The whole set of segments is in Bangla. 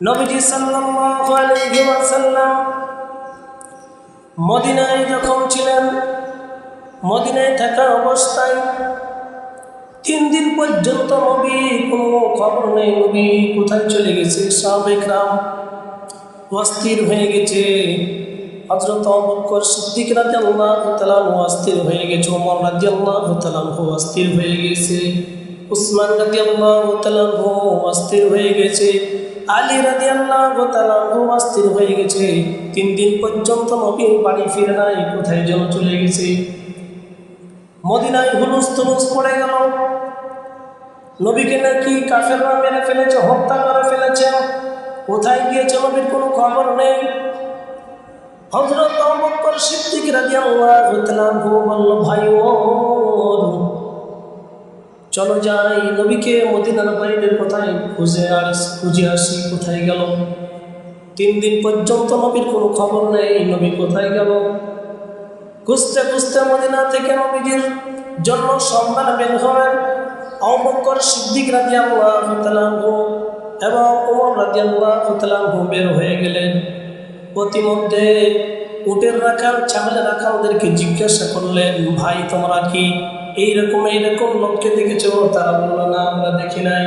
নবীজি সাল্লাল্লাহু আলাইহি ওয়াসাল্লাম মদিনায় যখন ছিলেন, মদিনায় থাকা অবস্থায় তিন দিন পর্যন্ত নবী, কোনো খবর নেই, নবী কোথায় চলে গেছে? সাবেকরাম অস্থির হয়ে গেছে। হজরত অবকর সিদ্দিক রাজি আল্লাহ অস্থির হয়ে গেছে ওমর রাজি আল্লাহ তালাম অস্থির হয়ে গেছে, উসমান রাজি আল্লাহ তালাম অস্থির হয়ে গেছে। আলী রাজি আল্লাহ অস্থির হয়ে গেছে। তিন দিন পর্যন্ত নবী বাড়ি ফিরে নাই, কোথায় যেন চলে গেছে। মদিনায় হুলুস তুলুস পড়ে গেল। নবীকে নাকি কাফেররা মেরে ফেলেছে, হত্যা করে ফেলেছে। কোথায় গিয়েছে নবীর কোনো খবর নেই। হজরত সিদ্দিক রাদিয়াল্লাহু তাআলা বলল, ভাই ওর চলো যাই, নবীকে মদিনার বাইরে কোথায় খুঁজে আর খুঁজে আসি, কোথায় গেল? তিন দিন পর্যন্ত নবীর কোনো খবর নেই, নবী কোথায় গেল? খুঁজতে খুঁজতে মদিনা থেকে নবীজির জন্য সম্মান বের হলেন অবকর সিদ্দিক তাআলা এবং ওমর তাআলা বের হয়ে গেলেন। প্রতিমধ্যে উটের রাখাল, ছাগলের রাখালদেরকে জিজ্ঞাসা করলেন, ভাই, তোমরা কি এইরকম এইরকম লোককে দেখেছ? তারা বলল, না, আমরা দেখি নাই।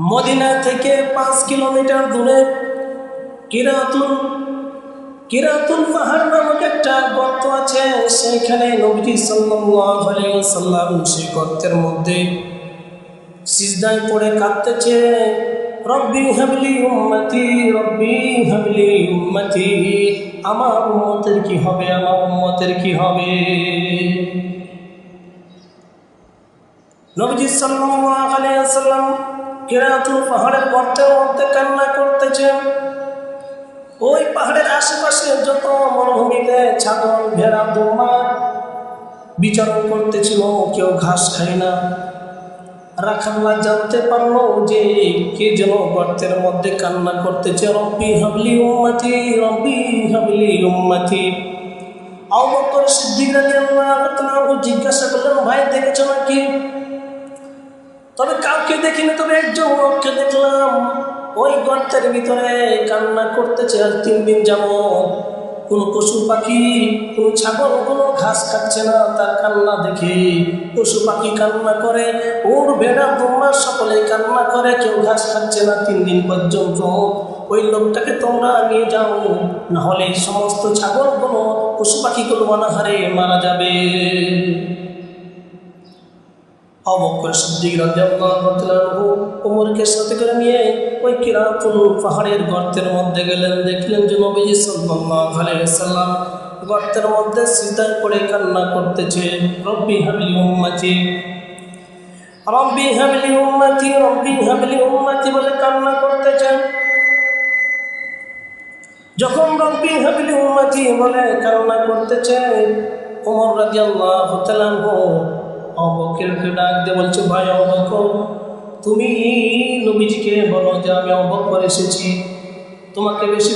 মদিনা থেকে পাঁচ কিলোমিটার দূরে কিরাতুল কিরাতুল পাহাড় নামক একটা গর্ত আছে। সেইখানে নবীজি সাল্লাম সেই গর্তের মধ্যে সিজদায় পড়ে কাঁদতেছে। রব্বি হাবলি উম্মতি, রব্বি হাবলি উম্মতি, আমার উম্মতের কি হবে? আমার উম্মতের কি হবে? নবীজি সাল্লাল্লাহু আলাইহি কিরাতুল পাহাড়ের গর্তের মধ্যে কান্না করতেছেন। ওই পাহাড়ের আশেপাশে যত মরুভূমিতে ছাগল, ভেড়া, দোমা বিচরণ করতেছিল, কেউ ঘাস খায় না। রাখাল্লা জানতে পারল যে কে যেন গর্তের মধ্যে কান্না করতেছে, রব্বি হাবলি উম্মতি, রব্বি হাবলি উম্মতি। অবকর সিদ্দিক রাদিয়াল্লাহু জিজ্ঞাসা করলেন, ভাই, দেখেছ নাকি? তবে কাউকে দেখিনি, তবে একজন লোককে দেখলাম। ওই গর্তের ভিতরে কান্না করতেছে আর তিন দিন যাব কোনো পশু পাখি, কোনো ছাগল, কোনো ঘাস খাচ্ছে না তার কান্না দেখে। পশু পাখি কান্না করে, ওর ভেড়া তোমরা সকলে কান্না করে, কেউ ঘাস খাচ্ছে না তিন দিন পর্যন্ত। ওই লোকটাকে তোমরা নিয়ে যাও, নাহলে সমস্ত ছাগলগুলো, পশু পাখিগুলো অনাহারে মারা যাবে। অবকর সিদ্দিক ওমরকে সাথে করে নিয়ে ওই কিরাতুল পাহাড়ের গর্তের মধ্যে গেলেন। দেখলেন যে নবীজি সাল্লাল্লাহু গর্তের মধ্যে সিজদায় পড়ে কান্না করতেছে, রব্বি হাবলি উম্মতি। রব্বি হাবলি উম্মতি, রব্বি হাবলি উম্মতি বলে কান্না করতেছেন যখন রব্বি হাবলি উম্মতি বলে কান্না করতেছে ওমর রাদিয়াল্লাহু তাআলা অবকেরকে ডাক দিয়ে বলছে, ভাই অবক তুমি নবীজিকে বলো যে আমি অবকর এসেছি। তোমাকে বেশি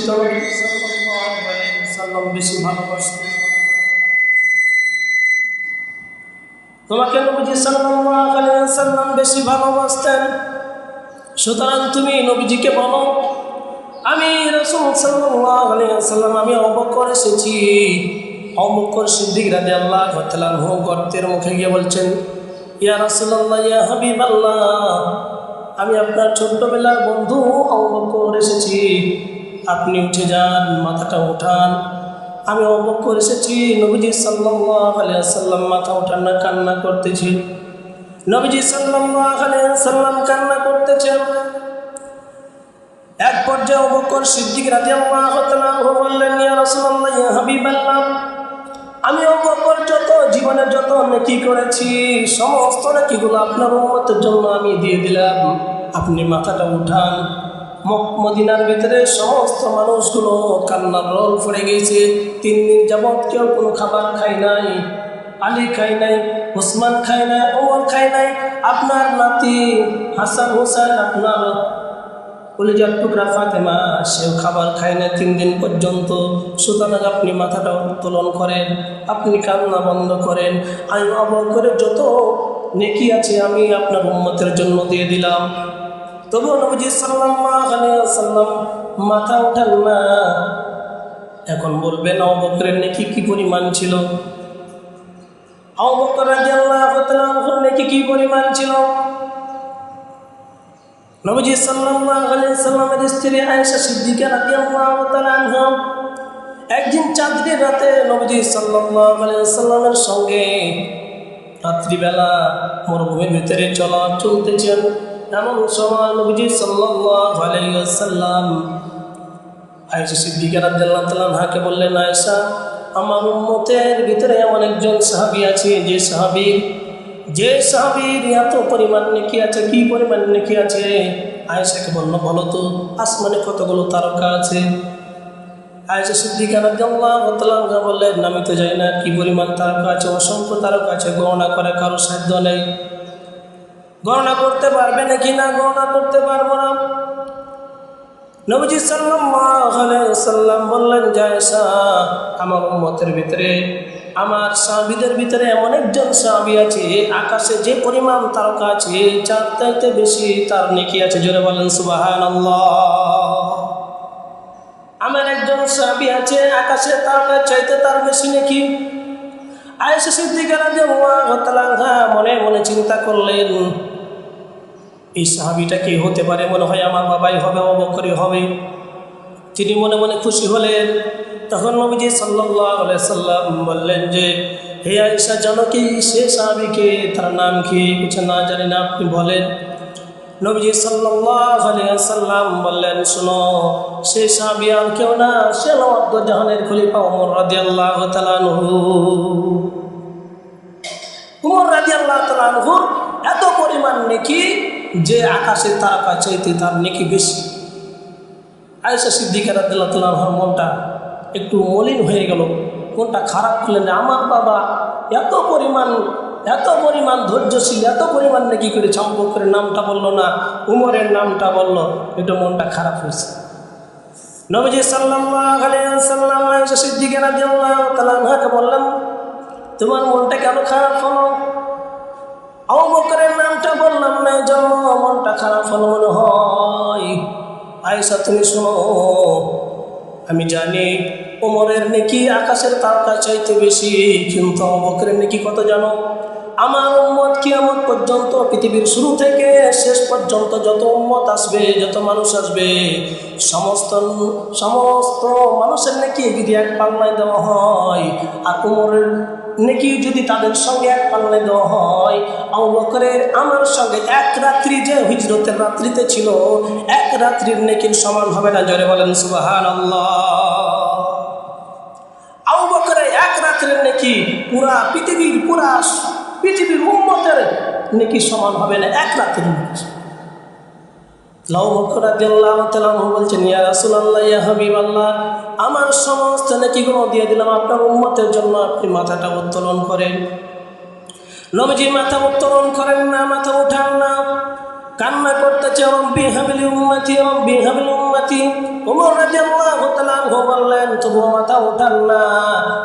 সাল্লাম বেশি ভালোবাসতে তোমাকে নবীজি সাল্লাম বেশি ভালোবাসতেন। সুতরাং তুমি নবীজিকে বলো, আমি রসুল সাল্লাম আমি অবকর এসেছি। অমুকর সিদ্দিক রাজে আল্লাহ ঘতলানহু গর্তের মুখে গিয়ে বলছেন, ইয়া রাসুল্লাহ ইয়া হাবিব আল্লাহ আমি আপনার ছোট্টবেলার বন্ধু অবকর এসেছি। আপনি উঠে যান, মাথাটা উঠান। আমি অবকর এসেছি, নবীজি সাল্লাহ আলিয়াল্লাম মাথা উঠান না কান্না করতেছি। নবীজি আলিয়াল্লাম কান্না করতেছেন এক পর্যায়ে অবকর সিদ্দিক রাজি আল্লাহ বললেন, ইয়া রাসুল্লাহ ইয়া হাবিব আল্লাহ আমি অবকর যত জীবনের যত নেকি করেছি, সমস্ত নেকিগুলো আপনার উন্মতের জন্য আমি দিয়ে দিলাম। আপনি মাথাটা উঠান। মদিনার ভিতরে সমস্ত মানুষগুলো কান্নার রোল পড়ে গেছে তিন দিন যাবৎ কেউ কোনো খাবার খায় নাই, আলী খাই নাই, ওসমান খাই নাই, ওমর খাই নাই। আপনার নাতি হাসান হোসেন, আপনার কলিজার টুকরা ফাতেমা, সেও খাবার খায় না তিন দিন পর্যন্ত। সুতরাং আপনি মাথাটা উত্তোলন করেন, আপনি কান্না বন্ধ করেন। আমি অবক করে যত নেকি আছে আমি আপনার উন্মতের জন্য দিয়ে দিলাম। তবু নবীজি ওয়াসাল্লাম মাথা উঠান না। এখন বলবেন অবকরের নেকি কি পরিমাণ ছিল? অবকর আনহুর নেকি কি পরিমাণ ছিল? নবীজি সাল্লামের স্ত্রী আয়েশা সিদ্দিকা একদিন চাঁদের রাতে নবীজি সাল্লামের সঙ্গে রাত্রিবেলা মরুভূমির ভিতরে চলা চলতেছেন। এমন সময় নবীজি সাল্লাম আয়েশা সিদ্দিকা রাদিয়াল্লাহু তাআলা বললেন, আয়েশা, আমার উম্মতের ভিতরে এমন একজন সাহাবী আছে যে সাহাবীর যে সাহাবীর এত পরিমাণ নেকি আছে, কি পরিমাণ নেকি আছে? আয়েশাকে বলল, বলো তো, আসমানে কতগুলো তারকা আছে? আয়েশা সিদ্দিকা আনহা বললেন আমি তো জানি না কি পরিমাণ তারকা আছে, অসংখ্য তারকা আছে, গণনা করে কারও সাধ্য নেই। গণনা করতে পারবে নাকি না, গণনা করতে পারব না। নবীজি সাল্লাম বললেন জায়সা আমার উম্মতের ভিতরে আমার সাহাবীদের ভিতরে এমন একজন সাহাবী আছে, আকাশে যে পরিমাণ তারকা আছে চার চাইতে বেশি তার নেকি আছে। জোরে বলেন, সুবহানাল্লাহ। আমার একজন সাহাবী আছে, আকাশে তারকা চাইতে তার বেশি নাকি। আয়েশা সিদ্দিকা রাদিয়াল্লাহু তাআলা আনহা মনে মনে চিন্তা করলেন, এই সাহাবিটা কে হতে পারে? মনে হয় আমার বাবাই হবে অবকরি হবে। তিনি মনে মনে খুশি হলেন। তখন নবীজি আলাইহি সাল্লাম বললেন যে, হে আয়েশা, জানো কি? সে সাহাবিকে তার নাম কি? কিছু না জানি না, আপনি বলেন। নবীজি আলাইহি সাল্লাম বললেন, শোনো, সে সাহাবি আর কেউ না, সে লওয়াদ জাহানের খলিফা ওমর রাদিয়াল্লাহু তাআলা আনহু। উমর রাদিয়াল্লাহু তাআলা আনহু এত পরিমাণ নেকি যে আকাশে তারকা চাইতে তার নেকি বেশি। আয়েশা সিদ্দিকা রাদিয়াল্লাহু তাআলা আনহার মনটা একটু মলিন হয়ে গেল। কোনটা খারাপ করলেন, আমার বাবা এত পরিমাণ এত পরিমাণ ধৈর্যশীল, এত পরিমাণ নাকি করে চম্পকের নামটা বলল না, উমরের নামটা বলল, এটা মনটা খারাপ হয়েছে। নবীজি সাল্লাম আয়েশা সিদ্দিকা রাদিয়াল্লাহু তাআলা আনহাকে বললাম তোমার মনটা কেন খারাপ হলো? অবকরের নামটা বললাম না জন্য মনটা খারাপ হলো মনে হয়। আয়সা তুমি শোনো আমি জানি ওমরের নাকি আকাশের তারকা চাইতে বেশি, কিন্তু অবকরের নাকি কত জানো? আমার উম্মত কিয়ামত পর্যন্ত, পৃথিবীর শুরু থেকে শেষ পর্যন্ত যত উম্মত আসবে, যত মানুষ আসবে, সমস্ত সমস্ত মানুষের নাকি যদি এক পাল্লায় দেওয়া হয়, আর উমরের নাকি যদি তাদের সঙ্গে এক পাল্লে দেওয়া হয়, আবু বকরের আমার সঙ্গে এক রাত্রি যে হিজরতের রাত্রিতে ছিল, এক রাত্রির নেকির সমান হবে না। জোরে বলেন সুবাহান আবু এক রাত্রের নেকি পুরা পৃথিবীর পুরা পৃথিবীর উম্মতের নেকি সমান হবে না। এক রাত্রির নেকি। বলছেন, ইয়া রাসূলুল্লাহ, ইয়া হাবিবাল্লাহ, আমার সমস্ত নেকিগুলো দিয়ে দিলাম আপনার উন্মতের জন্য, আপনি মাথাটা উত্তোলন করেন। নবীজি মাথা উত্তোলন করেন না, মাথা উঠান না। কান্না করতেছে, রব্বি হাবলি উম্মতি, রব্বি হাবলি উম্মতি। ওমর রাদিয়াল্লাহু তাআলা বললেন, তবুও মাথা উঠান না।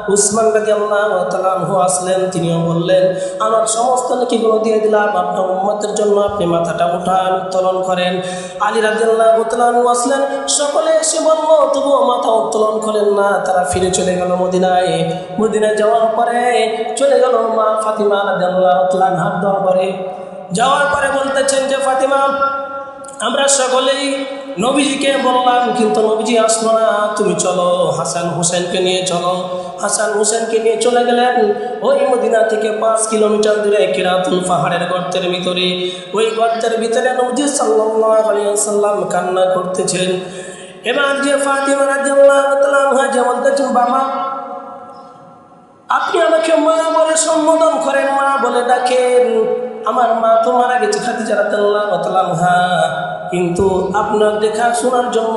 উসমান রাদিয়াল্লাহু তাআলা আসলেন, তিনিও বললেন, আমার সমস্ত নেকিগুলো দিয়ে দিলাম, আপনার উম্মতের জন্য আপনি মাথাটা উঠান, উত্তোলন করেন। আলী রাদিয়াল্লাহু তাআলা আসলেন, সকলে এসে বলল, তবুও মাথা উত্তোলন করেন না। তারা ফিরে চলে গেল মদিনায়। মদিনায় যাওয়ার পরে চলে গেল মা ফাতিমা রাদিয়াল্লাহু তাআলা আনহার দরবারে। যাওয়ার পরে বলতেছেন যে, ফাতিমা, আমরা সকলেই নবীজিকে বললাম, কিন্তু নবীজি আসলো না। তুমি চলো, হাসান হোসেনকে নিয়ে চলো। হাসান হোসেনকে নিয়ে চলে গেলেন। ওই মদিনা থেকে পাঁচ কিলোমিটার দূরে কিরাতুল পাহাড়ের গর্তের ভিতরে। ওই গর্তের ভিতরে নবজি সাল্লাম কান্না করতেছেন। এবার যে ফাতিমা আনহা যে বাবা, আপনি আমাকে মা বলে সম্বোধন করেন, মা বলে ডাকেন। আমার মা তো মারা গেছে, খাদিজা আনহা। কিন্তু আপনার দেখাশোনার জন্য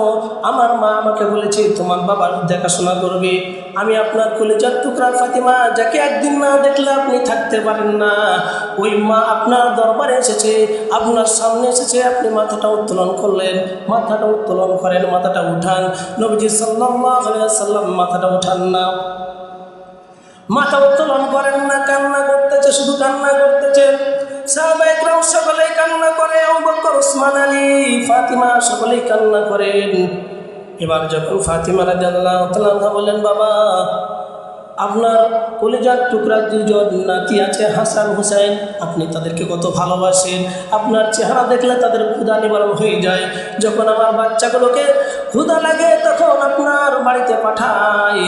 আমার মা আমাকে বলেছে, তোমার বাবার দেখাশোনা করবে। আমি আপনার কলেজার টুকরা ফাতিমা, যাকে একদিন না দেখলে আপনি থাকতে পারেন না। ওই মা আপনার দরবারে এসেছে, আপনার সামনে এসেছে, আপনি মাথাটা উত্তোলন করলেন, মাথাটা উত্তোলন করেন, মাথাটা উঠান। নবীজি সাল্লাম মাথাটা উঠান না। মাথা উত্তোলন করেন না, কান্না করতেছে, শুধু কান্না করতেছে। সাহাবাইকরাম সকলেই কান্না করে, আবু বকর, ওসমান আলী, ফাতিমা সকলেই কান্না করেন। এবার যখন ফাতিমা রাদিয়াল্লাহু তাআলা বলেন বাবা, আপনার কলেজার টুকরা দুজন নাতি আছে, হাসান, হুসাইন, আপনি তাদেরকে কত ভালোবাসেন? আপনার চেহারা দেখলে তাদের ক্ষুধা নিবারণ হয়ে যায়। যখন আমার বাচ্চাগুলোকে ক্ষুধা লাগে, তখন আপনার বাড়িতে পাঠাই।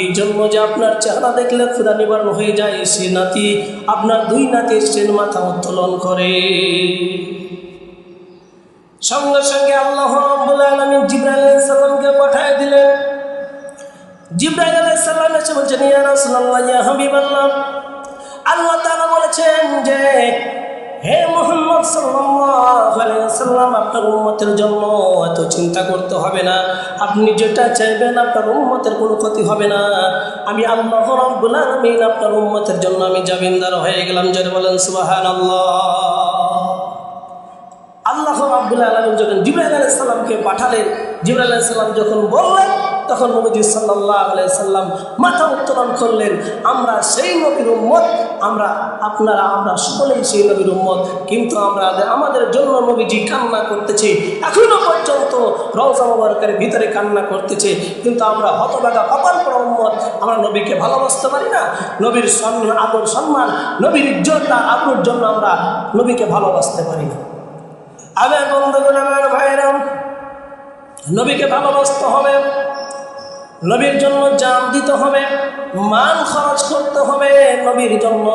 এই জন্য যে আপনার চেহারা দেখলে ক্ষুদা নিবারণ হয়ে যায়, সে নাতি, আপনার দুই নাতি সে মাথা উত্তোলন করে। সঙ্গে সঙ্গে আল্লাহ রাব্বুল আলামিন জিবরাইল আলাইহিস সালামকে পাঠিয়ে দিলেন। সালাম এসে বলছেন, ইয়া আল্লাহ তাআলা বলেছেন যে হে মোহাম্মদ সাল্লাম আপনার উম্মতের জন্য এত চিন্তা করতে হবে না। আপনি যেটা চাইবেন আপনার উম্মতের কোনো ক্ষতি হবে না। আমি আল্লাহ রাব্বুল আপনার উম্মতের জন্য আমি জামিনদার হয়ে গেলাম। যারা বলেন, সুবহানাল্লাহ। আল্লাহ রাব্বুল আলামিন যখন জিবরাইল আলাইহিস সালামকে পাঠালেন, জিবরাইল আলাইহিস সালাম যখন বললেন তখন নবীজি আলাইহি সাল্লাম মাথা উত্তোলন করলেন, আমরা সেই নবীর উম্মত, আমরা আপনারা, আমরা সকলেই সেই নবীর উম্মত, কিন্তু আমরা আমাদের জন্য নবীজি কান্না করতেছে, এখনও পর্যন্ত রওজা ভিতরে কান্না করতেছে, কিন্তু আমরা হতভাগা কপাল পড়া উম্মত, আমরা নবীকে ভালোবাসতে পারি না। নবীর সম্মান আদর, সম্মান, নবীর ইজ্জত আর আবরুর জন্য আমরা নবীকে ভালোবাসতে পারি না। আমার বন্ধুগণ, আমার ভাইরাম নবীকে ভালোবাসতে হবে। নবীর জন্য জান দিতে হবে মান খরচ করতে হবে, নবীর জন্য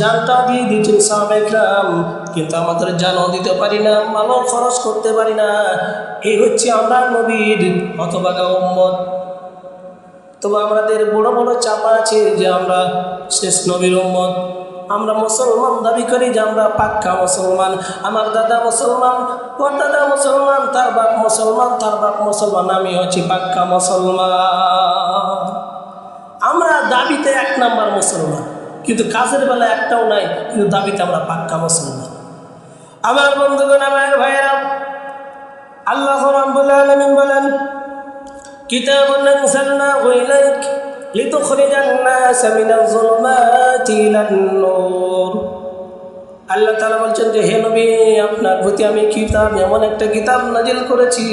জানটা দিয়ে দিচ্ছেন সাহাবেকরাম কিন্তু আমাদের জানও দিতে পারি না মানও খরচ করতে পারি না। এই হচ্ছে আমরা নবীর হতবাগা উম্মত। তবে আমাদের বড় বড় চাপা আছে যে আমরা শেষ নবীর উম্মত। আমরা মুসলমান দাবি করি যে আমরা পাক্কা মুসলমান। আমার দাদা মুসলমান, ওর দাদা মুসলমান, তার বাপ মুসলমান, তার বাপ মুসলমান, আমি হচ্ছি পাক্কা মুসলমান। আমরা দাবিতে এক নাম্বার মুসলমান, কিন্তু কাজের বেলা একটাও নাই, কিন্তু দাবিতে আমরা পাক্কা মুসলমান। আমার বন্ধুগণ, আমার ভাইয়েরা, আল্লাহ বলে, আলামিন বলেন, কিতাবুন না ইলাইকা لتخرج الناس من الظلمات إلى النور আল্লাহ তালা বলছেন যে হে নবী আপনার প্রতি আমি কিতাব এমন একটা কিতাব নাজিল করেছি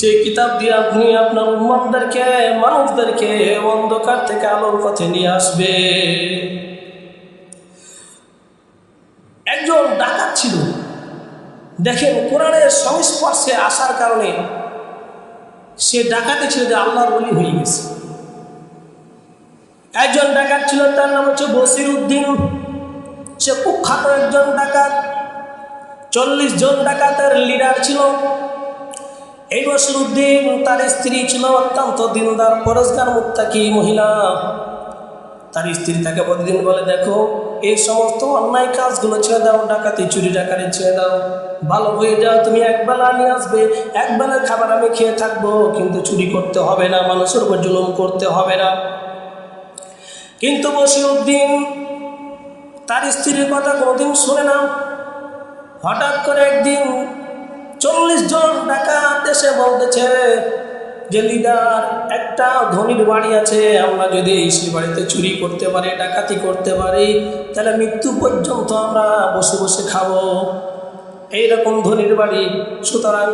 যে কিতাব দিয়ে আপনি আপনার উম্মতদেরকে মানুষদেরকে অন্ধকার থেকে আলোর পথে নিয়ে আসবে একজন ডাকাত ছিল দেখেন কোরআনের সংস্পর্শে আসার কারণে সে ডাকাতে ছিল যে আল্লাহর বলি হয়ে গেছে একজন ডাকাত ছিল, তার নাম হচ্ছে বসির উদ্দিন সে কুখ্যাত একজন ডাকাত। চল্লিশ জন ডাকাতের লিডার ছিল। এই বসির উদ্দিন তার স্ত্রী ছিল অত্যন্ত দিনদার পরস্কার মুক্তাকি মহিলা। তার স্ত্রী তাকে প্রতিদিন বলে, দেখো, এই সমস্ত অন্যায় কাজগুলো ছেড়ে দাও, ডাকাতি, চুরি, ডাকাতি ছেড়ে দাও। ভালো হয়ে যাও, তুমি একবেলা নিয়ে আসবে একবেলার খাবার আমি খেয়ে থাকব, কিন্তু চুরি করতে হবে না, মানুষের উপর জুলুম করতে হবে না। কিন্তু বসিরুদ্দিন তার স্ত্রীর কথা কোনোদিন শুনে না হঠাৎ করে একদিন চল্লিশ জন ডাকাত এসে বলতেছে যে, লিডার, একটা ধনির বাড়ি আছে, আমরা যদি সেই বাড়িতে চুরি করতে পারি, ডাকাতি করতে পারি, তাহলে মৃত্যু পর্যন্ত আমরা বসে বসে খাব। এইরকম ধনির বাড়ি, সুতরাং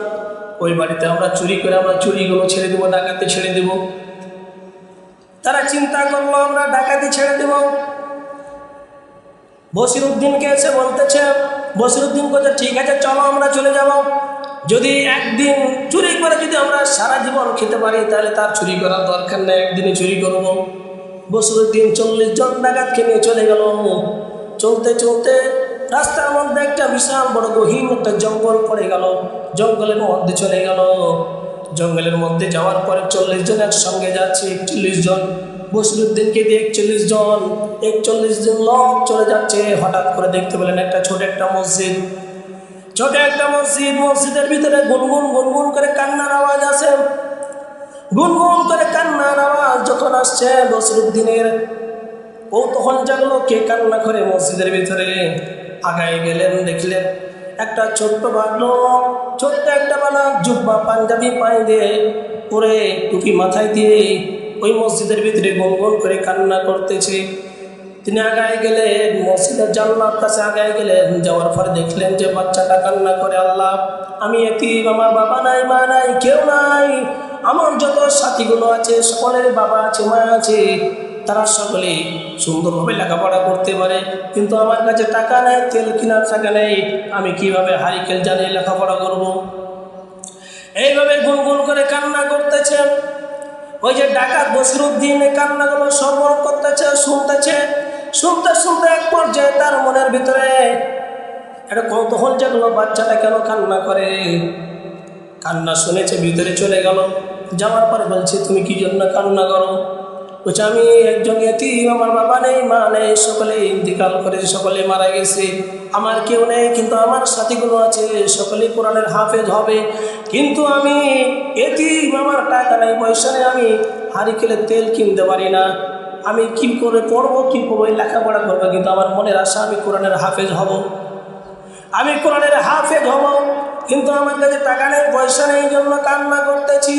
ওই বাড়িতে আমরা চুরি করে আমরা চুরিগুলো ছেড়ে দেবো, ডাকাতি ছেড়ে দেব। তারা চিন্তা করল, আমরা ডাকাতি ছেড়ে দেব। বসিরুদ্দিনকে এসে বলতেছে, বসিরুদ্দিন বলছে, ঠিক আছে, চলো, আমরা চলে যাব। যদি একদিন চুরি করে যদি আমরা সারা জীবন খেতে পারি, তাহলে তার চুরি করার দরকার নেই একদিনে চুরি করব। বসিরুদ্দিন চল্লিশ জন ডাকাতকে নিয়ে চলে গেল। চলতে চলতে রাস্তার মধ্যে একটা বিশাল বড় গহীন একটা জঙ্গল পড়ে গেল। জঙ্গলের মধ্যে চলে গেল। জঙ্গলের মধ্যে যাওয়ার পরে চল্লিশ জন একসঙ্গে যাচ্ছে, একচল্লিশ জন। বসরুদ্দিনকে দিয়ে একচল্লিশ জন একচল্লিশ জন লোক চলে যাচ্ছে। হঠাৎ করে দেখতে পেলেন একটা ছোট একটা মসজিদ। ছোট একটা মসজিদ, মসজিদের ভিতরে গুনগুন গুনগুন করে কান্নার আওয়াজ আছে গুনগুন করে কান্নার আওয়াজ যখন আসছে বসরুদ্দিনের ও তখন জানলো কে কান্না করে মসজিদের ভিতরে? আগায় গেলেন, দেখলেন একটা ছোট্ট বালক, ছোট্ট একটা বালক জুব্বা পাঞ্জাবি পায়ে দিয়ে পরে টুপি মাথায় দিয়ে ওই মসজিদের ভিতরে গনগন করে কান্না করতেছে। তিনি আগায় গেলেন, মসজিদের জান্নাত কাছে আগায় গেলেন, যাওয়ার পরে দেখলেন যে বাচ্চাটা কান্না করে, আল্লাহ, আমি এতিম, আমার বাবা নাই, মা নাই, কেউ নাই, আমার যত সাথীগুলো আছে, সকলের বাবা আছে, মা আছে তারা সকলে সুন্দরভাবে লেখাপড়া করতে পারে। কিন্তু আমার কাছে টাকা নেই, তেল কেনার টাকা নেই, আমি কীভাবে হারিকেল জানিয়ে লেখাপড়া করব। এইভাবে গুনগুন করে কান্না করতেছে। ওই যে ডাকাত বসিরুদ্দিন কান্নাগুলো সরবর করতেছে, শুনতেছে। শুনতে শুনতে এক পর্যায়ে তার মনের ভিতরে একটা কৌতূহল যেগুলো বাচ্চাটা কেন কান্না করে? কান্না শুনেছে, ভিতরে চলে গেল। যাওয়ার পরে বলছে, তুমি কি জন্য কান্না করো? বলছে, আমি একজন এতিম, আমার বাবা নেই, মা নেই, সকলে ইন্তিকাল করেছে, সকলে মারা গেছে। আমার কেউ নেই, কিন্তু আমার সাথীগুলো আছে সকলে কোরআনের হাফেজ হবে। কিন্তু আমি এতিম, আমার টাকা নেই, পয়সা নেই, আমি খেলে তেল কিনতে পারি না। আমি কি করে পড়ব, কী করব, এই লেখাপড়া করব, কিন্তু আমার মনের আশা, আমি কোরআনের হাফেজ হব। আমি কোরআনের হাফেজ হব, কিন্তু আমার কাছে টাকা নেই, পয়সা নেই জন্য কান্না করতেছি।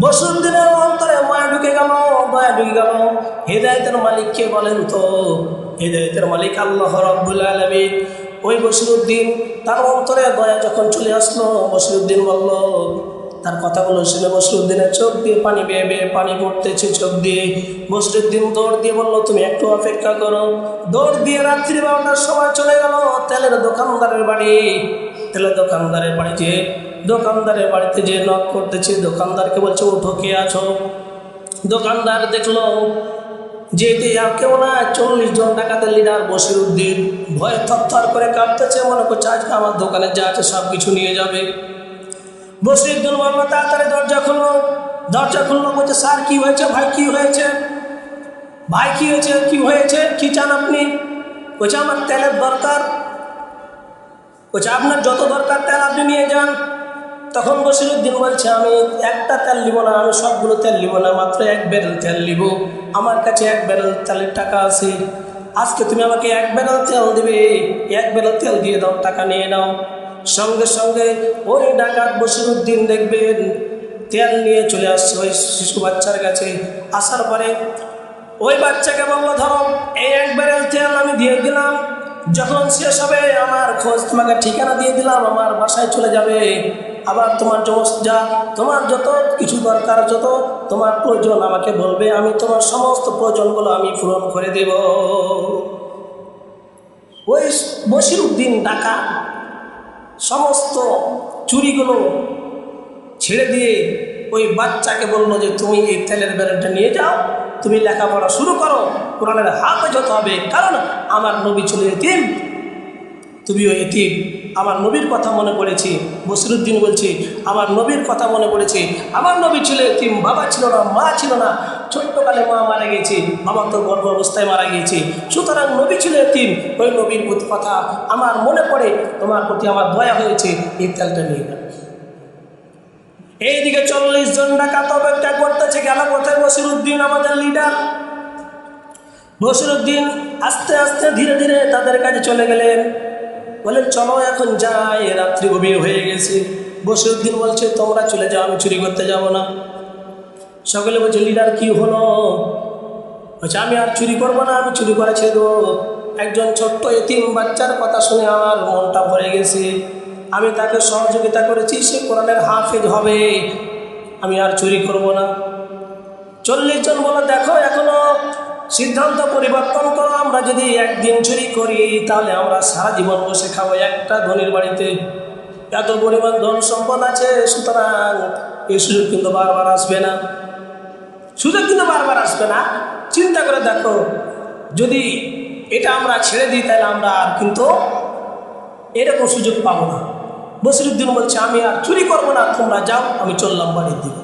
বসুর দিনের অন্তরে মায়া ঢুকে গেল, মায়া ঢুকে গেল। হেদায়তের মালিক কে বলেন তো? হেদায়তের মালিক আল্লাহ রব্বুল আলমিন। ওই বসিরুদ্দিন, তার অন্তরে দয়া যখন চলে আসলো, বসিরুদ্দিন বলল, তার কথাগুলো শুনে বসরুদ্দিনের চোখ দিয়ে পানি বেয়ে বেয়ে পানি পড়তেছে চোখ দিয়ে। বসিরুদ্দিন দৌড় দিয়ে বলল, তুমি একটু অপেক্ষা করো। দৌড় দিয়ে রাত্রি বারোটার সময় চলে গেল তেলের দোকানদারের বাড়ি। তেলের দোকানদারের বাড়ি যেয়ে দোকানদারের বাড়িতে যে নক করতেছে, দোকানদারকে বলছে উঠো কে আছো? দোকানদার দেখল যে এতে আর কেউ না চল্লিশ জন টাকাতে লিডার বসির উদ্দিন ভয়ে থরথর করে কাঁপতেছে মনে করছে আজকে আমার দোকানে যা আছে সব কিছু নিয়ে যাবে। বসির উদ্দিন বলল, তাড়াতাড়ি দরজা খুললো দরজা খুললো, বলছে, স্যার, কি হয়েছে? ভাই, কি হয়েছে? ভাই, কি হয়েছে? কি হয়েছে? কি চান আপনি? বলছে, আমার তেলের দরকার। বলছে, আপনার যত দরকার তেল আপনি নিয়ে যান। তখন বসিরুদ্দিন বলছে, আমি একটা তেল নিব না, আমি সবগুলো তেল নিব না, মাত্র এক ব্যারেল তেল নিব। আমার কাছে এক ব্যারেল তেলের টাকা আছে। আজকে তুমি আমাকে এক ব্যারেল তেল দিবে। এক ব্যারেল তেল দিয়ে দাও, টাকা নিয়ে নাও। সঙ্গে সঙ্গে ওই ডাকাত বসিরুদ্দিন দেখবেন, তেল নিয়ে চলে আসছে ওই শিশু বাচ্চার কাছে। আসার পরে ওই বাচ্চাকে বলল, ধরো, এই এক ব্যারেল তেল আমি দিয়ে দিলাম। যখন শেষ হবে, আমার খোঁজ তোমাকে ঠিকানা দিয়ে দিলাম, আমার বাসায় চলে যাবে। আবার তোমার যা, তোমার যত কিছু দরকার, যত তোমার প্রয়োজন আমাকে বলবে, আমি তোমার সমস্ত প্রয়োজনগুলো আমি পূরণ করে দেব। ওই বসির উদ্দিন ডাকা সমস্ত চুরিগুলো ছেড়ে দিয়ে ওই বাচ্চাকে বলল যে, তুমি এই তেলের ব্যারেলটা নিয়ে যাও, তুমি লেখাপড়া শুরু করো, কোরআনের হাতে যত হবে। কারণ আমার নবী চলে এতিম তুমিও এতিম আমার নবীর কথা মনে পড়েছি। বসিরুদ্দিন বলছি, আমার নবীর কথা মনে পড়েছে। আমার নবী ছিল এতিম বাবা ছিল না, মা ছিল না। ছোট্টকালে মা মারা গিয়েছে, বাবা তো গর্ভ অবস্থায় মারা গিয়েছে। সুতরাং নবী ছিল এতিম ওই নবীর প্রতি কথা আমার মনে পড়ে, তোমার প্রতি আমার দয়া হয়েছে, এই তেলটা নিয়ে যাও এইদিকে চল্লিশ জন ডাকাত অপেক্ষা করতেছে, গেল কোথায় বসিরুদ্দিন আমাদের লিডার বসিরুদ্দিন আস্তে আস্তে ধীরে ধীরে তাদের কাছে চলে গেলেন। বলেন চলো এখন যাই, রাত্রি গভীর হয়ে গেছে। বসে বসিরুদ্দিন বলছে, তোমরা চলে যাও, আমি চুরি করতে যাব না। সকলে বলছে, লিডার, কি হলো? বলছে, আমি আর চুরি করব না, আমি চুরি করে ছেড়ে দেবো একজন ছোট্ট এতিম বাচ্চার কথা শুনে আমার মনটা ভরে গেছে। আমি তাকে সহযোগিতা করেছি, সে কোরআনের হাফেজ হবে। আমি আর চুরি করব না। চল্লিশ জন বলো দেখো, এখনও সিদ্ধান্ত পরিবর্তন করো, আমরা যদি একদিন চুরি করি, তাহলে আমরা সারা জীবন বসে খাব একটা ধনির বাড়িতে। এত পরিমাণ ধন সম্পদ আছে, সুতরাং এই সুযোগ কিন্তু বারবার আসবে না। সুযোগ কিন্তু বারবার আসবে না। চিন্তা করে দেখো, যদি এটা আমরা ছেড়ে দিই, তাহলে আমরা আর কিন্তু এরকম সুযোগ পাবো না। বসিরুদ্দিন বলছে, আমি আর চুরি করব না, তোমরা যাও, আমি চললাম বাড়ির দিকে।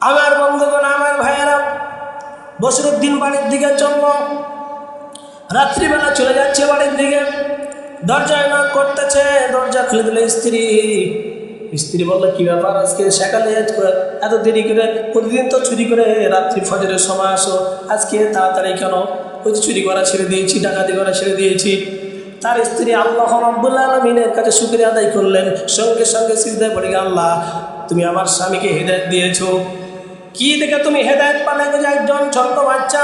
আমার বন্ধুগণ, আমার ভাইয়েরা বসিরুদ্দিন বাড়ির দিকে চলল। রাত্রিবেলা চলে যাচ্ছে বাড়ির দিকে। দরজায় না করতেছে, দরজা খুলে দিল স্ত্রী। স্ত্রী বলল, কী ব্যাপার আজকে সকালে এত দেরি করে, প্রতিদিন তো চুরি করে রাত্রি ফজরের সময় আসো। আজকে তাড়াতাড়ি কেন? ওই চুরি করা ছেড়ে দিয়েছি, ডাকাতি করা ছেড়ে দিয়েছি। তার স্ত্রী আল্লাহ রব্বুল আলমিনের কাছে শুক্রিয়া আদায় করলেন। সঙ্গে সঙ্গে সিজদায় পড়ে আল্লাহ, তুমি আমার স্বামীকে হেদায়ত দিয়েছ। কি দেখে তুমি হেদায়ত পালে যে একজন ছোট্ট বাচ্চা?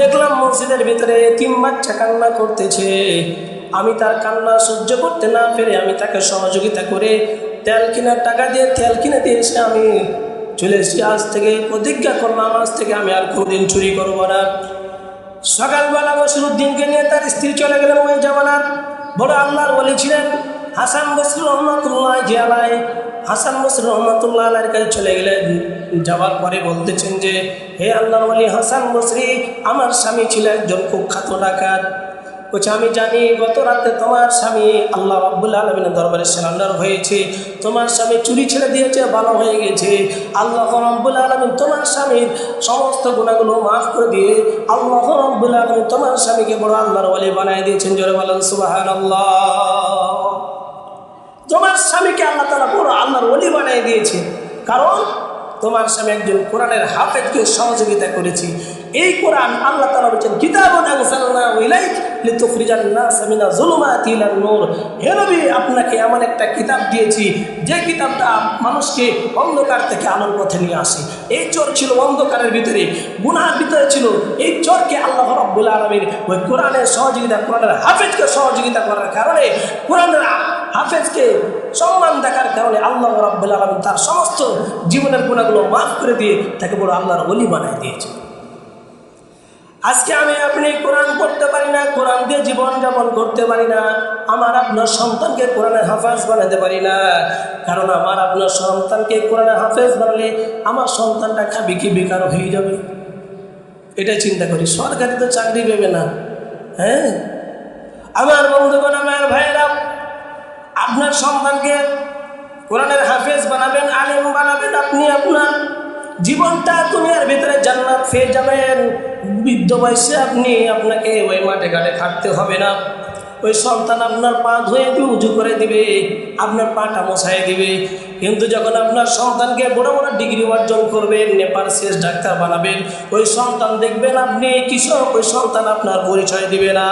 দেখলাম মসজিদের ভিতরে তিন বাচ্চা কান্না করতেছে। আমি তার কান্না সহ্য করতে না পেরে আমি তাকে সহযোগিতা করে তেল কেনার টাকা দিয়ে তেল কিনে দিয়ে এসে আমি চলে এসেছি। আজ থেকে প্রতিজ্ঞা করলাম, আজ থেকে আমি আর কোনোদিন চুরি করব না। সকালবেলা বসরুদ্দিনকে নিয়ে তার স্ত্রী চলে গেলেন ওই জামানার। বড় আল্লাহর বলি ছিলেন, হাসান বসরুর রহমতুল্লাহ জিয়ালায়। হাসান বসরুর রহমতুল্লাহ আলাইয়ের কাছে চলে গেলেন। যাওয়ার পরে বলতেছেন যে, হে আল্লাহর বলি হাসান বসরি, আমার স্বামী ছিল একজন খাত ডাকাত। বলছে আমি জানি, গত রাতে তোমার স্বামী আল্লাহ আব্বুল আলমিনের দরবারে সিলিন্ডার হয়েছে। তোমার স্বামী চুরি ছেড়ে দিয়েছে, ভালো হয়ে গেছে। আল্লাহ রব্বুল আলমিন তোমার স্বামীর সমস্ত গুণাগুলো মাফ করে দিয়ে আল্লাহ রব্বুল আলমিন তোমার স্বামীকে বড় আল্লাহর বলে বানিয়ে দিয়েছেন। জোরে বলেন সুবাহান আল্লাহ তোমার স্বামীকে আল্লাহ তারা বড় আল্লাহর অলি বানিয়ে দিয়েছে। কারণ তোমার স্বামী একজন কোরআনের হাফেজকে সহযোগিতা করেছি। এই কোরআন আল্লাহ তালা বলছেন কিতাব আপনাকে এমন একটা কিতাব দিয়েছি, যে কিতাবটা মানুষকে অন্ধকার থেকে আলোর পথে নিয়ে আসে। এই চোর ছিল অন্ধকারের ভিতরে, গুনার ভিতরে ছিল। এই চোরকে আল্লাহ রব্বুল আলমীর ওই কোরআনের সহযোগিতা, কোরআনের হাফেজকে সহযোগিতা করার কারণে, কোরআনের হাফেজকে সম্মান দেখার কারণে আল্লাহ রাব্বুল আলমিন তার সমস্ত জীবনের গুণাগুলো মাফ করে দিয়ে তাকে বড় আল্লাহর অলি বানায় দিয়েছে। আজকে আমি আপনি কোরআন পড়তে পারি না, কোরআন দিয়ে জীবন যাপন করতে পারি না, আমার আপনার সন্তানকে কোরআনের হাফেজ বানাতে পারি না, কারণ আমার আপনার সন্তানকে কোরআনের হাফেজ বানালে আমার সন্তানটা খাবি কি বেকার হয়ে যাবে। এটা চিন্তা করি, সরকারি তো চাকরি পেবে না হ্যাঁ? আমার বন্ধুগণ, আমার ভাইয়েরা, আপনার সন্তানকে কোরআনের হাফেজ বানাবেন, আলেম বানাবেন, আপনি আপনার জীবনটা দুনিয়ার ভিতরে জান্নাত ফের যাবেন। বৃদ্ধ বয়সে আপনি আপনাকে ওই মাঠে ঘাটে খাটতে হবে না। ওই সন্তান আপনার পা ধুয়ে দিয়ে উঁচু করে দিবে, আপনার পাটা মশাই দিবে। কিন্তু যখন আপনার সন্তানকে বড় বড় ডিগ্রি অর্জন করবেন নেপাল শেষ ডাক্তার বানাবেন। ওই সন্তান দেখবেন আপনি কৃষক ওই সন্তান আপনার পরিচয় দিবে না।